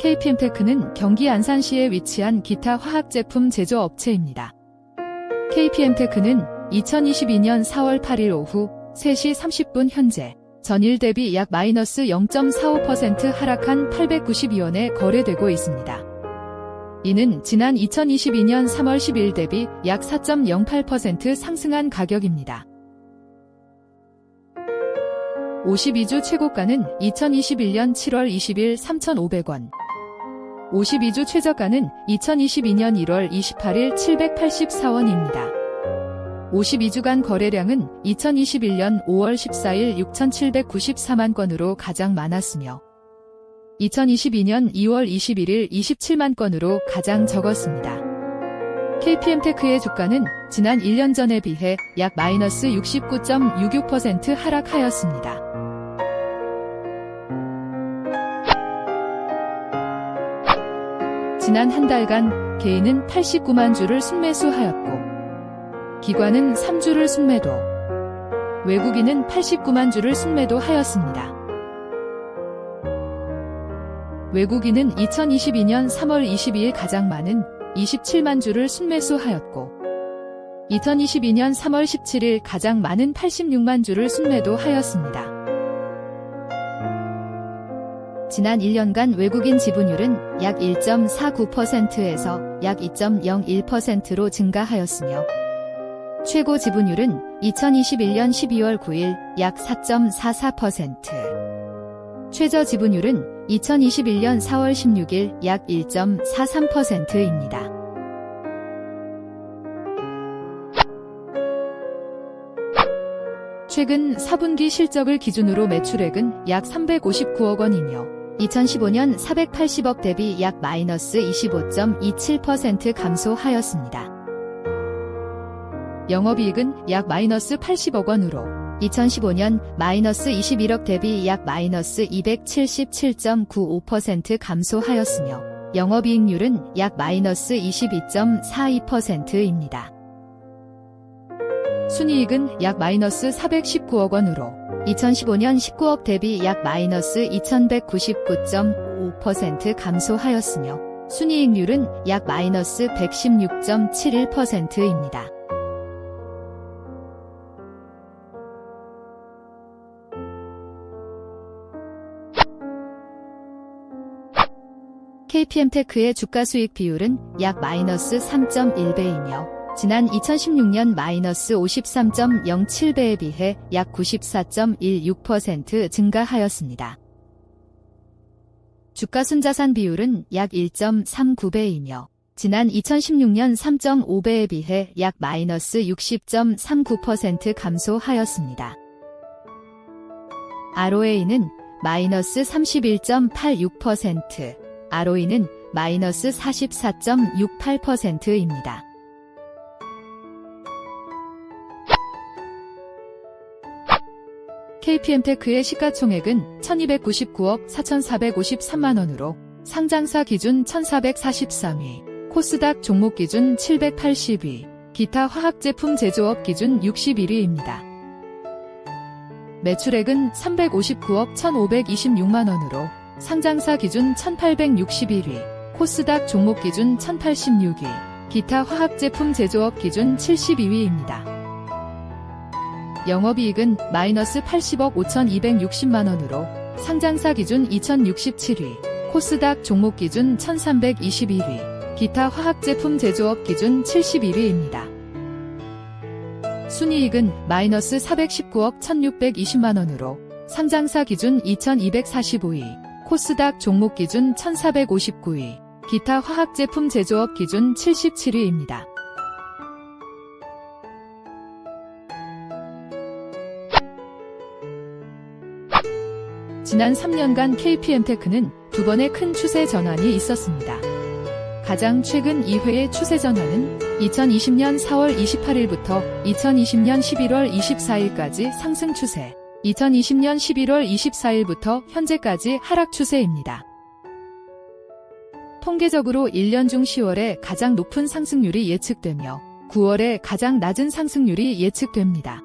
KPM테크는 경기 안산시에 위치한 기타 화학제품 제조업체입니다. KPM테크는 2022년 4월 8일 오후 3시 30분 현재 전일 대비 약 마이너스 0.45% 하락한 892원에 거래되고 있습니다. 이는 지난 2022년 3월 10일 대비 약 4.08% 상승한 가격입니다. 52주 최고가는 2021년 7월 20일 3,500원. 52주 최저가는 2022년 1월 28일 784원입니다. 52주간 거래량은 2021년 5월 14일 6,794만 건으로 가장 많았으며 2022년 2월 21일 27만 건으로 가장 적었습니다. KPM테크의 주가는 지난 1년 전에 비해 약 마이너스 69.66% 하락하였습니다. 지난 한 달간 개인은 89만 주를 순매수하였고 기관은 3주를 순매도 외국인은 89만 주를 순매도하였습니다. 외국인은 2022년 3월 22일 가장 많은 27만 주를 순매수하였고 2022년 3월 17일 가장 많은 86만 주를 순매도하였습니다. 지난 1년간 외국인 지분율은 약 1.49%에서 약 2.01%로 증가하였으며 최고 지분율은 2021년 12월 9일 약 4.44%, 최저 지분율은 2021년 4월 16일 약 1.43%입니다. 최근 4분기 실적을 기준으로 매출액은 약 359억 원이며 2015년 480억 대비 약 마이너스 25.27% 감소하였습니다. 영업이익은 약 마이너스 80억 원으로 2015년 마이너스 21억 대비 약 마이너스 277.95% 감소하였으며 영업이익률은 약 마이너스 22.42%입니다. 순이익은 약 마이너스 419억 원으로 2015년 19억 대비 약 마이너스 2199.5% 감소하였으며 순이익률은 약 마이너스 116.71%입니다. KPM테크의 주가 수익 비율은 약 마이너스 3.1배이며 지난 2016년 마이너스 53.07배에 비해 약 94.16% 증가하였습니다. 주가 순자산 비율은 약 1.39배이며 지난 2016년 3.5배에 비해 약 마이너스 60.39% 감소하였습니다. ROA는 마이너스 31.86%, ROE는 마이너스 44.68%입니다. KPM테크의 시가총액은 1299억 4453만 원으로 상장사 기준 1443위, 코스닥 종목 기준 780위, 기타 화학제품 제조업 기준 61위입니다. 매출액은 359억 1526만 원으로 상장사 기준 1861위, 코스닥 종목 기준 1086위, 기타 화학제품 제조업 기준 72위입니다. 영업이익은 마이너스 80억 5260만원으로 상장사 기준 2067위, 코스닥 종목 기준 1321위, 기타 화학제품 제조업 기준 71위입니다. 순이익은 마이너스 419억 1620만원으로 상장사 기준 2245위, 코스닥 종목 기준 1459위, 기타 화학제품 제조업 기준 77위입니다. 지난 3년간 KPM테크는 두 번의 큰 추세 전환이 있었습니다. 가장 최근 2회의 추세 전환은 2020년 4월 28일부터 2020년 11월 24일까지 상승 추세, 2020년 11월 24일부터 현재까지 하락 추세입니다. 통계적으로 1년 중 10월에 가장 높은 상승률이 예측되며 9월에 가장 낮은 상승률이 예측됩니다.